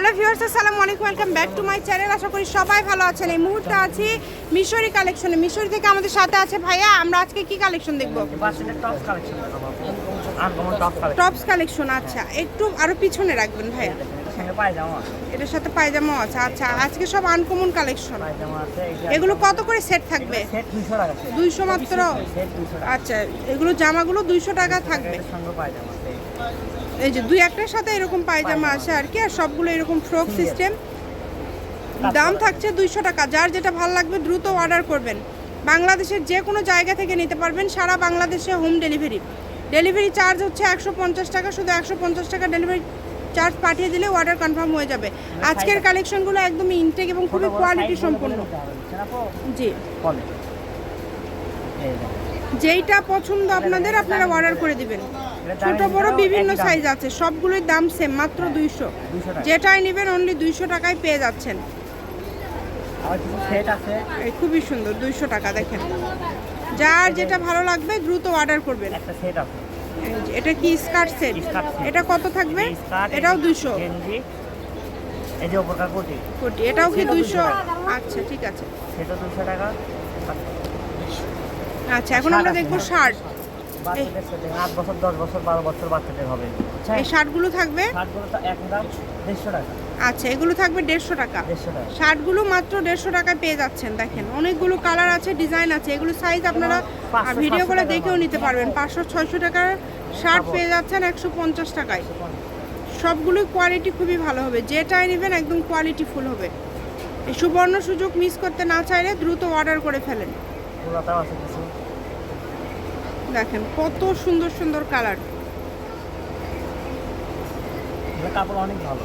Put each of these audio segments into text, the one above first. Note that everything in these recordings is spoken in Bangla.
হ্যালো ভিউয়ার্স, আসসালামু আলাইকুম, welcome back to my channel. আশা করি সবাই ভালো আছেন। এই মুহূর্তে আছি মিশরি কালেকশনে। মিশরি থেকে আমাদের সাথে আছে ভাইয়া, আমরা আজকে কি কালেকশন দেখব? টপস কালেকশন আচ্ছা। একটু আরও পিছনে রাখবেন ভাইয়া। পায়জামা এটার সাথে পায়জামাও আছে। আচ্ছা আজকে সব আনকমন কালেকশন। পায়জামা এগুলো কত করে সেট থাকবে? সেট 200 টাকা সেট দুইশো মাত্র? সেট 200 টাকা আচ্ছা এগুলো জামাগুলো দুইশো টাকা থাকবে। এই যে দুই একটার সাথে এরকম পায়জামা আছে আর কি আর সবগুলো এরকম ফ্রক সিস্টেম দাম থাকছে দুইশো টাকা। যার যেটা ভালো লাগবে দ্রুত অর্ডার করবেন। বাংলাদেশের যে কোনো জায়গা থেকে নিতে পারবেন সারা বাংলাদেশে হোম ডেলিভারি ডেলিভারি চার্জ হচ্ছে একশো পঞ্চাশ টাকা শুধু একশো পঞ্চাশ টাকা ডেলিভারি চার্জ পাঠিয়ে দিলে অর্ডার কনফার্ম হয়ে যাবে। আজকের কালেকশনগুলো একদমই ইনটেক এবং খুবই কোয়ালিটি সম্পন্ন। জি। যেইটা পছন্দ আপনাদের আপনারা অর্ডার করে দিবেন। ছোট বড় বিভিন্ন সাইজ আছে সবগুলোর দাম সেম মাত্র দুইশো। 200 যেটাই নেবেন অনলি দুইশো টাকায় পেয়ে যাচ্ছেন। আবার কিছু সেট আছে। এই খুবই সুন্দর দুইশো টাকা দেখেন। যার যেটা ভালো লাগবে দ্রুত অর্ডার করবেন। একটা সেট আছে। এটা কি স্কার্ট সেট এটা কত থাকবে? এটাও দুইশো। কোটি। কোটি এটাও কি দুইশো 200 আচ্ছা ঠিক আছে। সেটা 200 টাকা। আচ্ছা এখন আমরা দেখব শার্ট বাচ্চাদের সেট আট বছর দশ বছর বারো বছর বাচ্চাদের হবে। এই শার্টগুলো থাকবে? শার্টগুলো তো এক দাম দেড়শো টাকা। আচ্ছা এগুলো থাকবে দেড়শো টাকা। দেড়শো টাকা। শার্টগুলো মাত্র দেড়শো টাকায় পেয়ে যাচ্ছেন দেখেন। অনেকগুলো কালার আছে ডিজাইন আছে এগুলো সাইজ আপনারা ভিডিও করে দেখেও নিতে পারবেন। পাঁচশো ছয়শো টাকার শার্ট পেয়ে যাচ্ছেন একশো পঞ্চাশ টাকায়। সবগুলোই কোয়ালিটি খুবই ভালো হবে। যেটাই নেবেন একদম কোয়ালিটি ফুল হবে। এই সুবর্ণ সুযোগ মিস করতে না চাইলে দ্রুত অর্ডার করে ফেলেন। আছে দেখেন কত সুন্দর সুন্দর কালার। কাপড় অনেক ভালো।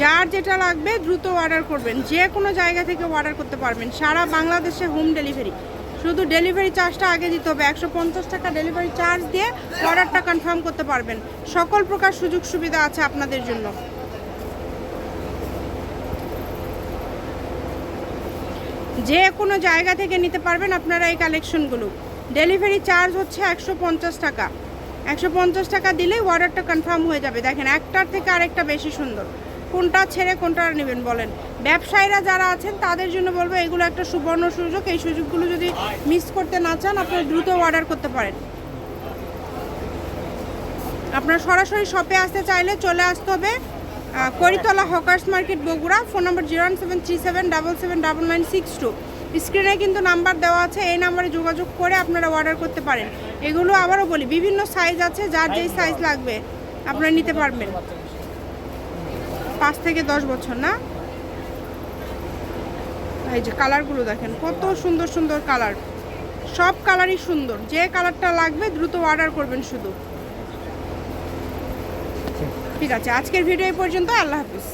যার যেটা লাগবে দ্রুত অর্ডার করবেন। যে কোনো জায়গা থেকে অর্ডার করতে পারবেন। সারা বাংলাদেশে হোম ডেলিভারি শুধু ডেলিভারি চার্জটা আগে দিতে হবে। একশো পঞ্চাশ টাকা ডেলিভারি চার্জ দিয়ে অর্ডারটা কনফার্ম করতে পারবেন। সকল প্রকার সুযোগ সুবিধা আছে আপনাদের জন্য। যে কোনো জায়গা থেকে নিতে পারবেন আপনারা এই কালেকশনগুলো। ডেলিভারি চার্জ হচ্ছে একশো পঞ্চাশ টাকা। একশো পঞ্চাশ টাকা দিলেই অর্ডারটা কনফার্ম হয়ে যাবে। দেখেন, একটার থেকে আরেকটা বেশি সুন্দর। কোনটা ছেড়ে কোনটা নেবেন বলেন। ব্যবসায়ীরা যারা আছেন, তাদের জন্য বলব এগুলো একটা সুবর্ণ সুযোগ। এই সুযোগগুলো যদি মিস করতে না চান, আপনারা দ্রুত অর্ডার করতে পারেন। আপনার সরাসরি শপে আসতে চাইলে চলে আসতে হবে। Karitala hawkers market Bogura, phone number zero one seven three seven double seven double nine six two. স্ক্রিনে কিন্তু নাম্বার দেওয়া আছে, এই নাম্বারে যোগাযোগ করে আপনারা অর্ডার করতে পারেন। এগুলো আবারও বলি, বিভিন্ন সাইজ আছে, যার যেই সাইজ লাগবে, আপনারা নিতে পারবেন। পাঁচ থেকে দশ বছর, না? এই যে কালারগুলো দেখেন, কত সুন্দর সুন্দর কালার সব কালারই সুন্দর, যে কালারটা লাগবে, দ্রুত অর্ডার করবেন শুধু। ঠিক আছে আজকের ভিডিও এই পর্যন্ত আল্লাহ হাফিজ।